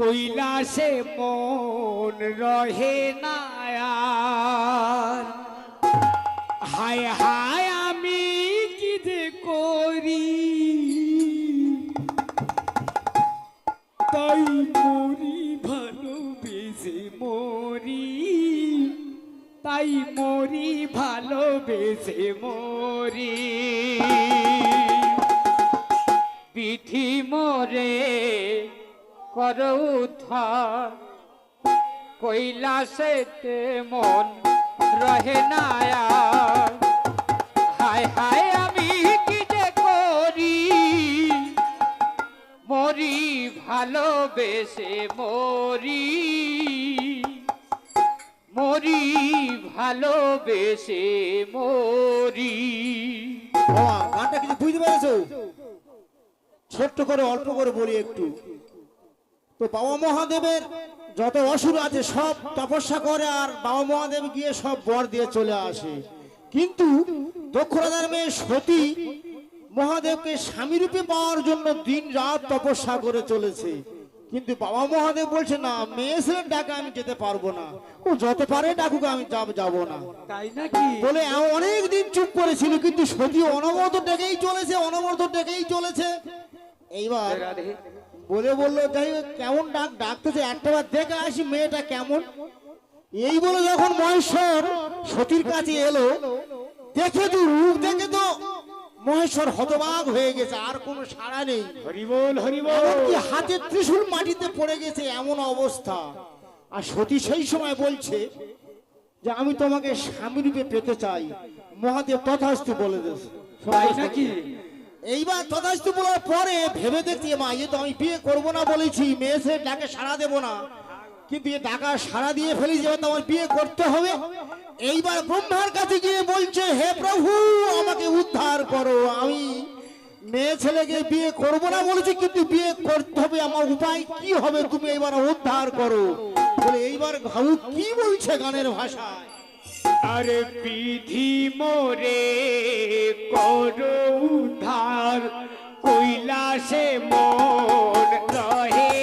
কৈলাসে মন রহে না। হায় হায় আমি কি যে করি। তাই মরি ভালোবেসে মরি। তাই মরি ভালোবেসে মরি। বিধি মোরে কর উদ্ধার। কৈলাসেতে মন রহে না হায় হায় আমি কি যে করি? মরি ভালোবেসে মরি। মরি ভালোবেসে মরি। গানটা কিছু বুঝতে পেরেছ? ছোট্ট করে, অল্প করে বলি একটু। তো বাবা মহাদেবের যত অসুর আছে সব তপস্যা করে আর বাবা মহাদেব গিয়ে সব বর দিয়ে চলে আসে। কিন্তু দক্ষরাজার মেয়ে সতী মহাদেবকে স্বামী রূপে পাওয়ার জন্য দিন রাত তপস্যা করে চলেছে। কিন্তু বাবা মহাদেব বলছে না মেয়ে ছেলের ডাকে আমি যেতে পারব না। ও যত পারে ডাকুক আমি যাব যাব না। তাই নাকি? বলে অনেক দিন চুপ করেছিল কিন্তু সতী অনবরত ডেকেই চলেছে অনবরত ডেকেই চলেছে। এইবার বলে বলল যাই কেমন ডাক? ডাকতেছে একটা বার দেখে আসি মেয়েটা কেমন। এই বলে যখন মহেশ্বর সতীর কাছে এলো দেখে তো রূপ দেখে তো মহেশ্বর হতবাক হয়ে গেছে আর কোনো সাড়া নেই। হরিবল হরিবল হাতে ত্রিশূল মাটিতে পড়ে গেছে এমন অবস্থা। আর সতী সেই সময় বলছে যে আমি তোমাকে স্বামী রূপে পেতে চাই। মহাদেব তথাস্তু বলে তাই নাকি? এইবার তথাস্তু বলার পরে ভেবে দেখছি, মা এ তো আমি বিয়ে করব না বলেছি, মেয়ে ছেলে ডাকে সাড়া দেবো না। কিন্তু এ টাকা সাড়া দিয়ে ফেলি যে তোমার বিয়ে করতে হবে। এইবার ব্রহ্মার কাছে গিয়ে বলছে, হে প্রভু, আমাকে উদ্ধার করো, আমি মেয়ে ছেলেকে বিয়ে করব না বলেছি, কিন্তু বিয়ে করতে হবে, আমার উপায় কি হবে? তুমি এইবার উদ্ধার করো। বলে এইবার ভাবু কি বলছে গানের ভাষায়? আরে বিধি মোরে করো উদ্ধার কৈলাসে মন রহে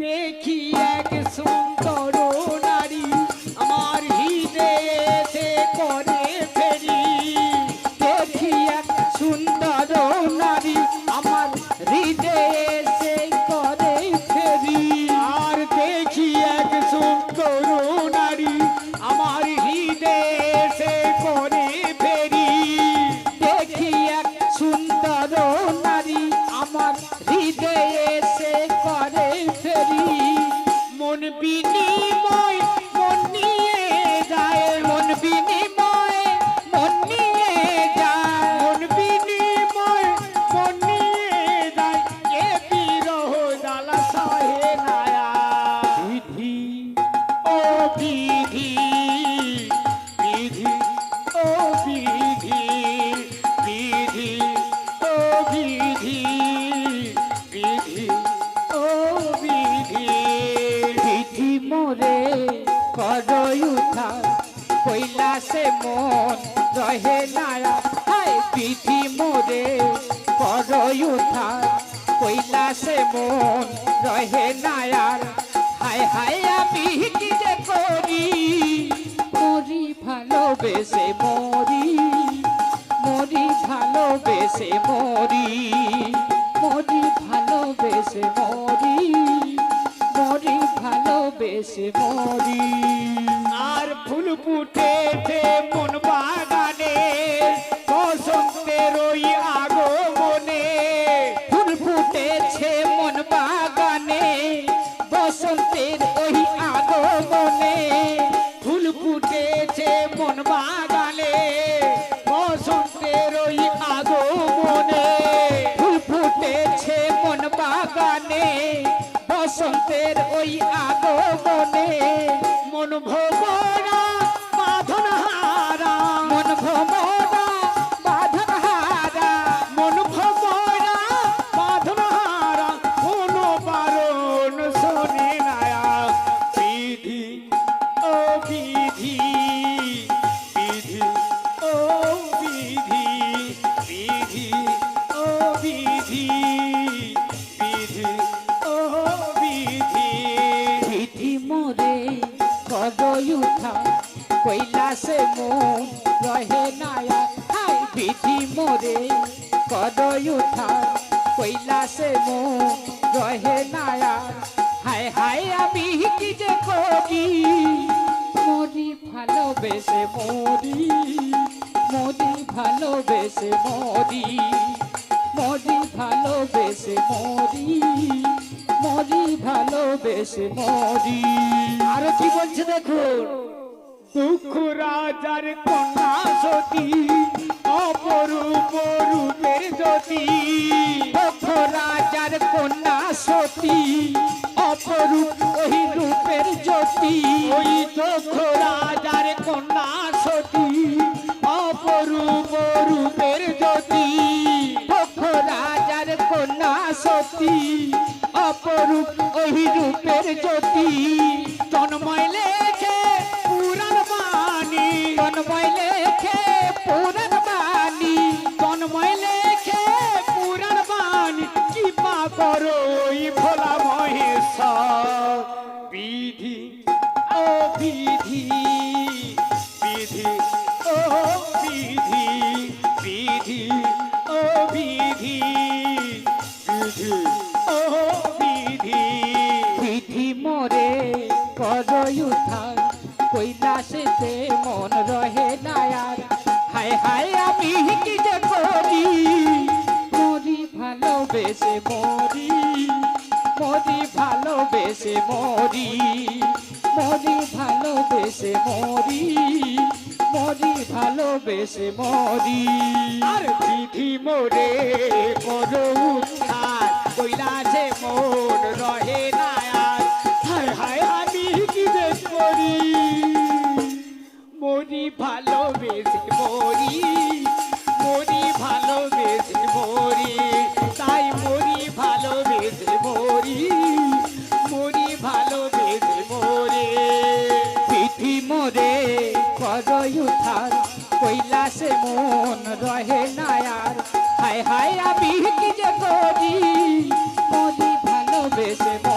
দেখি এক সুন্দর বিনিময়, মন নিয়ে যায়, মন বিনিময়, মন নিয়ে যায়, মন বিনিময়, মন নিয়ে যায়। এ বিরহ জ্বালা সহে নায়া? বিধি, ও বিধি কৈলাসে মন, রহে নায়া হায় বিধি মোরে উঠা কৈলাসে মন, রহে নায়ার হায় হায় আমি কি যে করি? মরি ভালোবেসে মরি মরি ভালোবেসে মরি মরি ভালোবেসে মরি। মরি আর ফুল ফুটেছে মন বসন্তের ওই আগমনে মন ভোমরা বাঁধন হারা মন ভোমরা বাঁধন হারা মন ভোমরা বাঁধন হারা কোনো বারণ শোনে নায়া বিধি ও বিধি বিধি ও বিধি বিধি ও বিধি বিধি কৈলাসে মন রহে নায়া। হাই বিধি মোরে কদই উঠা কৈলাসে মন রহে নায়া। হায় হায় আমি কি যে করি? মরি ভালোবেসে মরি মরি ভালোবেসে মরি মরি ভালোবেসে মরি মরি ভালোবেসে মরি। আরও কি বলছে দেখুন দুঃখ রাজার কন্যা সতী অপরূপ রূপের জ্যোতি দুঃখ রাজার কন্যা সতী, অপরূপ ওই রূপের জ্যোতি ওই দুঃখ রাজার কন্যা সতী, অপরূপ রূপের জ্যোতি দুঃখ রাজার কন্যা সতী, অপরূপ ওই রূপের জ্যোতি জন্ময় ভালোবেসে মরি মরি ভালোবেসে মরি মরি ভালোবেসে মরি মরি ভালোবেসে মরি। আর দিদি মোরে করো উদ্ধার কইলা যে রহে ভালোবেসে